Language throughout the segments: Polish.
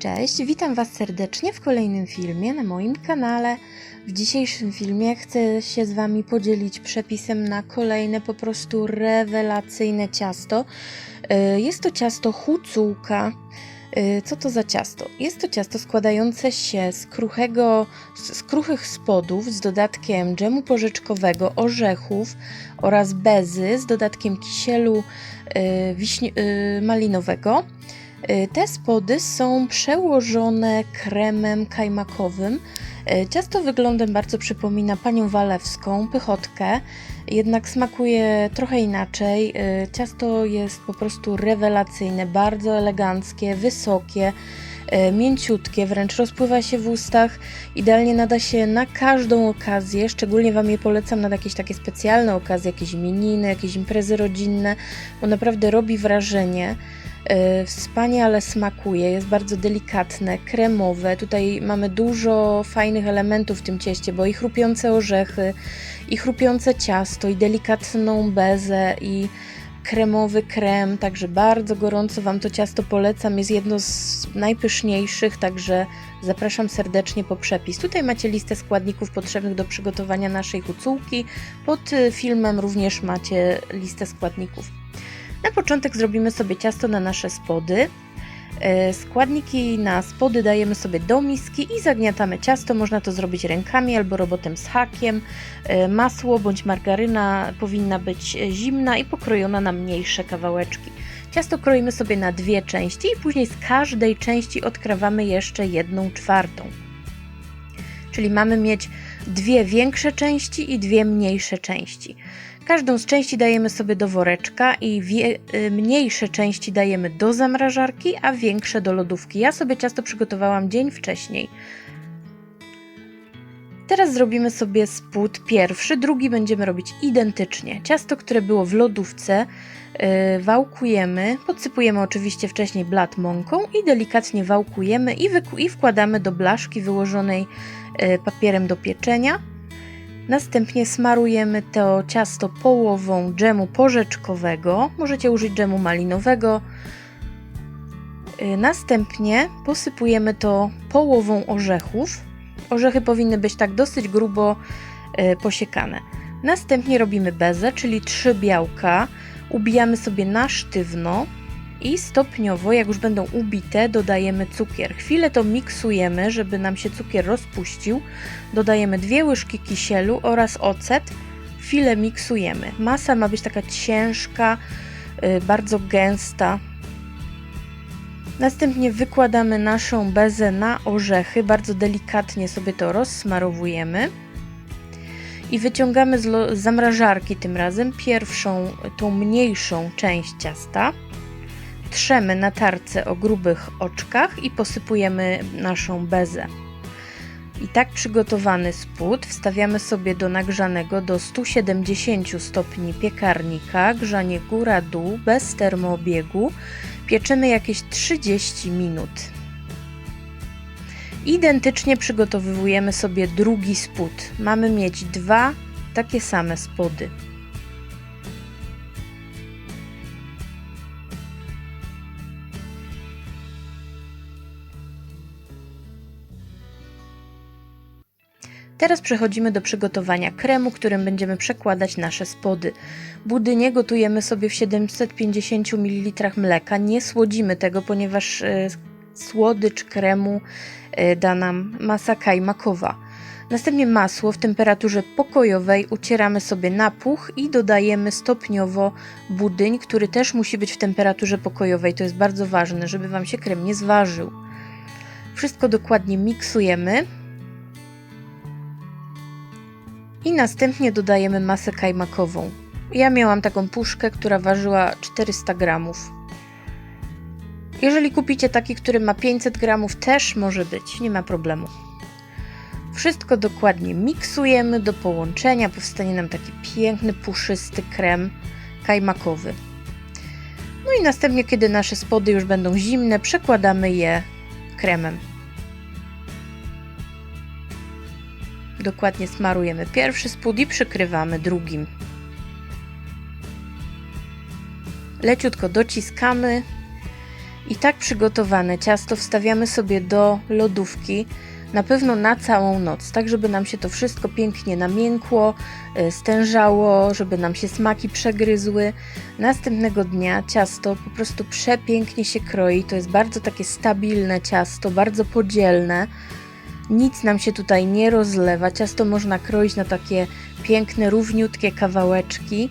Cześć, witam Was serdecznie w kolejnym filmie na moim kanale. W dzisiejszym filmie chcę się z Wami podzielić przepisem na kolejne po prostu rewelacyjne ciasto. Y, Jest to ciasto hucułka. Y, Co to za ciasto? Jest to ciasto składające się z, kruchego, z kruchych spodów z dodatkiem dżemu porzeczkowego, orzechów oraz bezy z dodatkiem kisielu y, wiśnie, y, malinowego. Y, Te spody są przełożone kremem kajmakowym. Y, Ciasto wyglądem bardzo przypomina panią walewską, pychotkę, jednak smakuje trochę inaczej. Y, Ciasto jest po prostu rewelacyjne, bardzo eleganckie, wysokie, mięciutkie, wręcz rozpływa się w ustach. Idealnie nada się na każdą okazję, szczególnie Wam je polecam na jakieś takie specjalne okazje, jakieś imieniny, jakieś imprezy rodzinne, bo naprawdę robi wrażenie. E, Wspaniale smakuje, jest bardzo delikatne, kremowe. Tutaj mamy dużo fajnych elementów w tym cieście, bo i chrupiące orzechy, i chrupiące ciasto, i delikatną bezę, i kremowy krem, także bardzo gorąco Wam to ciasto polecam. Jest jedno z najpyszniejszych, także zapraszam serdecznie po przepis. Tutaj macie listę składników potrzebnych do przygotowania naszej hucułki. Pod y, filmem również macie listę składników. Na początek zrobimy sobie ciasto na nasze spody. E, Składniki na spody dajemy sobie do miski i zagniatamy ciasto. Można to zrobić rękami albo robotem z hakiem. E, Masło bądź margaryna powinna być zimna i pokrojona na mniejsze kawałeczki. Ciasto kroimy sobie na dwie części i później z każdej części odkrawamy jeszcze jedną czwartą. Czyli mamy mieć dwie większe części i dwie mniejsze części. Każdą z części dajemy sobie do woreczka i wie, y, mniejsze części dajemy do zamrażarki, a większe do lodówki. Ja sobie ciasto przygotowałam dzień wcześniej. Teraz zrobimy sobie spód pierwszy, drugi będziemy robić identycznie. Ciasto, które było w lodówce, y, wałkujemy, podsypujemy oczywiście wcześniej blat mąką i delikatnie wałkujemy i, i wkładamy do blaszki wyłożonej y, papierem do pieczenia. Następnie smarujemy to ciasto połową dżemu porzeczkowego. Możecie użyć dżemu malinowego. Y, Następnie posypujemy to połową orzechów. Orzechy powinny być tak dosyć grubo y, posiekane. Następnie robimy bezę, czyli trzy białka. Ubijamy sobie na sztywno i stopniowo, jak już będą ubite, dodajemy cukier. Chwilę to miksujemy, żeby nam się cukier rozpuścił. Dodajemy dwie łyżki kisielu oraz ocet. Chwilę miksujemy. Masa ma być taka ciężka, y, bardzo gęsta. Następnie wykładamy naszą bezę na orzechy, bardzo delikatnie sobie to rozsmarowujemy i wyciągamy z, z zamrażarki tym razem pierwszą, tą mniejszą część ciasta. Trzemy na tarce o grubych oczkach i posypujemy naszą bezę. I tak przygotowany spód wstawiamy sobie do nagrzanego do 170 stopni piekarnika, grzanie góra-dół bez termoobiegu. Pieczymy jakieś 30 minut. Identycznie przygotowujemy sobie drugi spód. Mamy mieć dwa takie same spody. Teraz przechodzimy do przygotowania kremu, którym będziemy przekładać nasze spody. Budynie gotujemy sobie w 750 ml mleka. Nie słodzimy tego, ponieważ e, słodycz kremu e, da nam masa kajmakowa. Następnie masło w temperaturze pokojowej ucieramy sobie na puch i dodajemy stopniowo budyń, który też musi być w temperaturze pokojowej. To jest bardzo ważne, żeby Wam się krem nie zważył. Wszystko dokładnie miksujemy. I następnie dodajemy masę kajmakową. Ja miałam taką puszkę, która ważyła 400 gramów. Jeżeli kupicie taki, który ma 500 gramów, też może być, nie ma problemu. Wszystko dokładnie miksujemy do połączenia, powstanie nam taki piękny, puszysty krem kajmakowy. No i następnie, kiedy nasze spody już będą zimne, przekładamy je kremem. Dokładnie smarujemy pierwszy spód i przykrywamy drugim. Leciutko dociskamy I tak przygotowane ciasto wstawiamy sobie do lodówki, na pewno na całą noc, tak żeby nam się to wszystko pięknie namiękło, y, stężało, żeby nam się smaki przegryzły. Następnego dnia ciasto po prostu przepięknie się kroi. To jest bardzo takie stabilne ciasto, bardzo podzielne. Nic nam się tutaj nie rozlewa. Ciasto można kroić na takie piękne, równiutkie kawałeczki.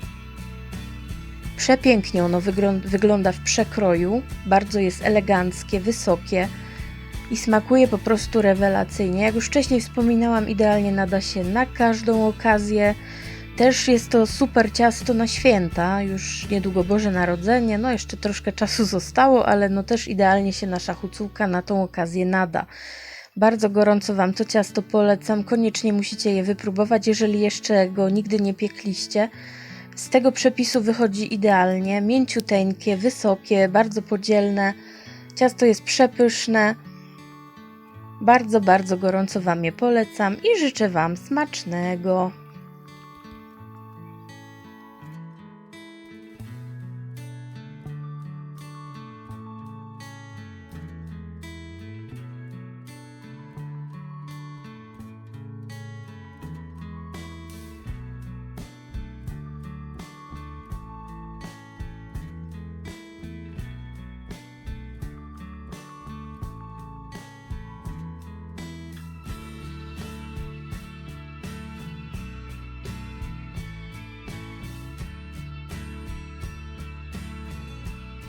Przepięknie ono wyglą- wygląda w przekroju. Bardzo jest eleganckie, wysokie i smakuje po prostu rewelacyjnie. Jak już wcześniej wspominałam, idealnie nada się na każdą okazję. Też jest to super ciasto na święta, już niedługo Boże Narodzenie, no jeszcze troszkę czasu zostało, ale no też idealnie się nasza hucułka na tą okazję nada. Bardzo gorąco Wam to ciasto polecam, koniecznie musicie je wypróbować, jeżeli jeszcze go nigdy nie piekliście. Z tego przepisu wychodzi idealnie, mięciuteńkie, wysokie, bardzo podzielne. Ciasto jest przepyszne. Bardzo, bardzo gorąco Wam je polecam i życzę Wam smacznego.